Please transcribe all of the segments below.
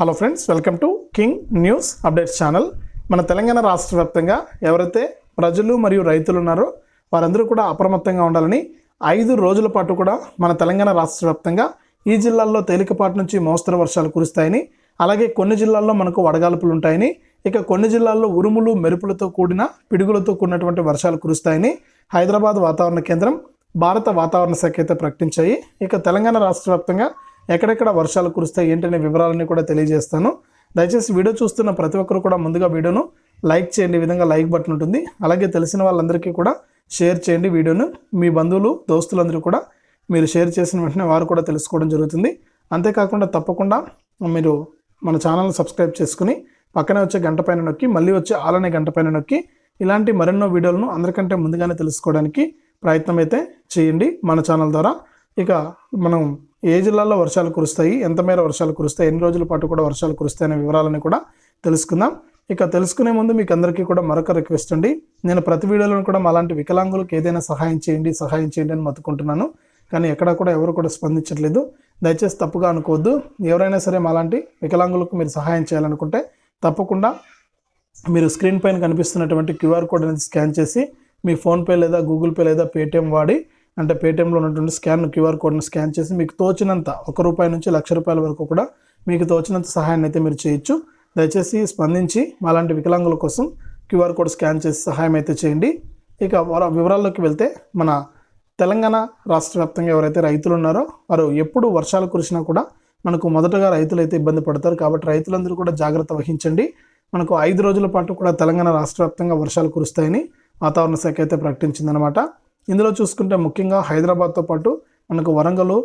Hello friends welcome to king news updates channel మన తెలంగాణ రాష్ట్ర వ్యాప్తంగా ఎవరైతే ప్రజలు మరియు రైతులు ఉన్నారో వారందరూ కూడా అప్రమత్తంగా ఉండాలని ఐదు రోజుల పాటు కూడా మన తెలంగాణ రాష్ట్ర వ్యాప్తంగా ఈ జిల్లాల్లో తేలికపాటి నుంచి మోస్తరు వర్షాలు కురుస్తాయని అలాగే కొన్ని జిల్లాల్లో మనకు వడగాల్పులు ఉంటాయని ఇక కొన్ని జిల్లాల్లో ఉరుములు మెరుపులతో కూడిన పిడుగులతో కూడినటువంటి వర్షాలు కురుస్తాయని హైదరాబాద్ వాతావరణ కేంద్రం భారత వాతావరణ శాఖ అయితే ప్రకటించాయి. ఇక తెలంగాణ రాష్ట్ర వ్యాప్తంగా ఎక్కడెక్కడ వర్షాలు కురుస్తాయి ఏంటనే వివరాలన్నీ కూడా తెలియజేస్తాను. దయచేసి వీడియో చూస్తున్న ప్రతి ఒక్కరు కూడా ముందుగా వీడియోను లైక్ చేయండి ఈ విధంగా లైక్ బటన్ ఉంటుంది. అలాగే తెలిసిన వాళ్ళందరికీ కూడా షేర్ చేయండి వీడియోను. మీ బంధువులు దోస్తులందరూ కూడా మీరు షేర్ చేసిన వెంటనే వారు కూడా తెలుసుకోవడం జరుగుతుంది. అంతేకాకుండా తప్పకుండా మీరు మన ఛానల్ని సబ్స్క్రైబ్ చేసుకుని పక్కనే వచ్చే గంట పైన నొక్కి మళ్ళీ వచ్చే ఆలనే గంట పైన నొక్కి ఇలాంటి మరెన్నో వీడియోలను అందరికంటే ముందుగానే తెలుసుకోవడానికి ప్రయత్నం అయితే చేయండి మన ఛానల్ ద్వారా. ఇక మనం ఏ జిల్లాల్లో వర్షాలు కురుస్తాయి ఎంత మేర వర్షాలు కురుస్తాయి ఎన్ని రోజుల పాటు కూడా వర్షాలు కురుస్తాయి అనే వివరాలని కూడా తెలుసుకుందాం. ఇక తెలుసుకునే ముందు మీకు అందరికీ కూడా మరొక రిక్వెస్ట్ అండి. నేను ప్రతి వీడియోలో కూడా అలాంటి వికలాంగులకు ఏదైనా సహాయం చేయండి సహాయం చేయండి అని మొత్తుకుంటున్నాను. కానీ ఎక్కడా కూడా ఎవరు కూడా స్పందించట్లేదు. దయచేసి తప్పుగా అనుకోవద్దు. ఎవరైనా సరే మాలాంటి వికలాంగులకు మీరు సహాయం చేయాలనుకుంటే తప్పకుండా మీరు స్క్రీన్ పైన కనిపిస్తున్నటువంటి క్యూఆర్ కోడ్ అనేది స్కాన్ చేసి మీ ఫోన్పే లేదా గూగుల్ పే లేదా పేటిఎం వాడి అంటే పేటిఎంలో ఉన్నటువంటి స్కాన్ క్యూఆర్ కోడ్ని స్కాన్ చేసి మీకు తోచినంత ఒక రూపాయి నుంచి లక్ష రూపాయల వరకు కూడా మీకు తోచినంత సహాయాన్ని అయితే మీరు చేయొచ్చు. దయచేసి స్పందించి మాలాంటి వికలాంగుల కోసం క్యూఆర్ కోడ్ స్కాన్ చేసి సహాయం అయితే చేయండి. ఇక వివరాల్లోకి వెళ్తే మన తెలంగాణ రాష్ట్ర వ్యాప్తంగా ఎవరైతే రైతులు ఉన్నారో వారు ఎప్పుడు వర్షాలు కురిసినా కూడా మనకు మొదటగా రైతులు అయితే ఇబ్బంది పడతారు కాబట్టి రైతులందరూ కూడా జాగ్రత్త వహించండి. మనకు ఐదు రోజుల పాటు కూడా తెలంగాణ రాష్ట్ర వ్యాప్తంగా వర్షాలు కురుస్తాయని వాతావరణ శాఖ అయితే ప్రకటించిందనమాట ఇందులో చూసుకుంటే ముఖ్యంగా హైదరాబాద్తో పాటు మనకు వరంగల్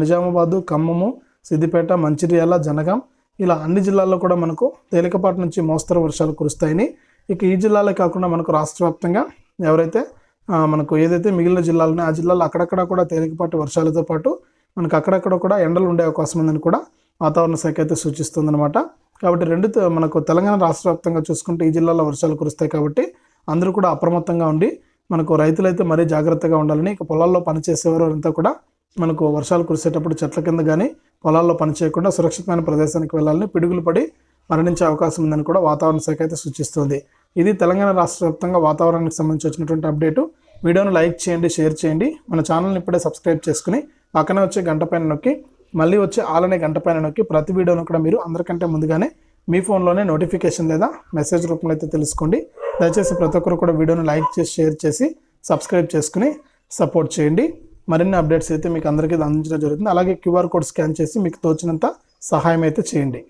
నిజామాబాదు ఖమ్మము సిద్దిపేట మంచిర్యాల జనగాం ఇలా అన్ని జిల్లాల్లో కూడా మనకు తేలికపాటి నుంచి మోస్తరు వర్షాలు కురుస్తాయని. ఇక ఈ జిల్లాలే కాకుండా మనకు రాష్ట్ర వ్యాప్తంగా ఎవరైతే మనకు ఏదైతే మిగిలిన జిల్లాలు ఆ జిల్లాలో అక్కడక్కడ కూడా తేలికపాటి వర్షాలతో పాటు మనకు అక్కడక్కడ కూడా ఎండలు ఉండే అవకాశం ఉందని కూడా వాతావరణ శాఖ అయితే సూచిస్తుందన్నమాట. కాబట్టి రెండు మనకు తెలంగాణ రాష్ట్ర వ్యాప్తంగా చూసుకుంటే ఈ జిల్లాలో వర్షాలు కురుస్తాయి కాబట్టి అందరూ కూడా అప్రమత్తంగా ఉండి మనకు రైతులైతే మరీ జాగ్రత్తగా ఉండాలని ఇక పొలాల్లో పనిచేసేవారు అంతా కూడా మనకు వర్షాలు కురిసేటప్పుడు చెట్ల కింద కానీ పొలాల్లో పని చేయకుండా సురక్షితమైన ప్రదేశానికి వెళ్ళాలని పిడుగులు పడి మరణించే అవకాశం ఉందని కూడా వాతావరణ శాఖ అయితే సూచిస్తుంది. ఇది తెలంగాణ రాష్ట్ర వ్యాప్తంగా వాతావరణానికి సంబంధించి వచ్చినటువంటి అప్డేటు. వీడియోను లైక్ చేయండి షేర్ చేయండి. మన ఛానల్ని ఇప్పుడే సబ్స్క్రైబ్ చేసుకుని పక్కనే వచ్చే గంట పైన నొక్కి మళ్ళీ వచ్చే ఆలనే గంట పైన నొక్కి ప్రతి వీడియోను కూడా మీరు అందరికంటే ముందుగానే మీ ఫోన్లోనే నోటిఫికేషన్ లేదా మెసేజ్ రూపంలో అయితే తెలుసుకోండి. దయచేసి ప్రతి ఒక్కరు కూడా వీడియోను లైక్ చేసి షేర్ చేసి సబ్స్క్రైబ్ చేసుకుని సపోర్ట్ చేయండి. మరిన్ని అప్డేట్స్ అయితే మీకు అందరికీ అందించడం జరుగుతుంది. అలాగే క్యూఆర్ కోడ్ స్కాన్ చేసి మీకు తోచినంత సహాయం అయితే చేయండి.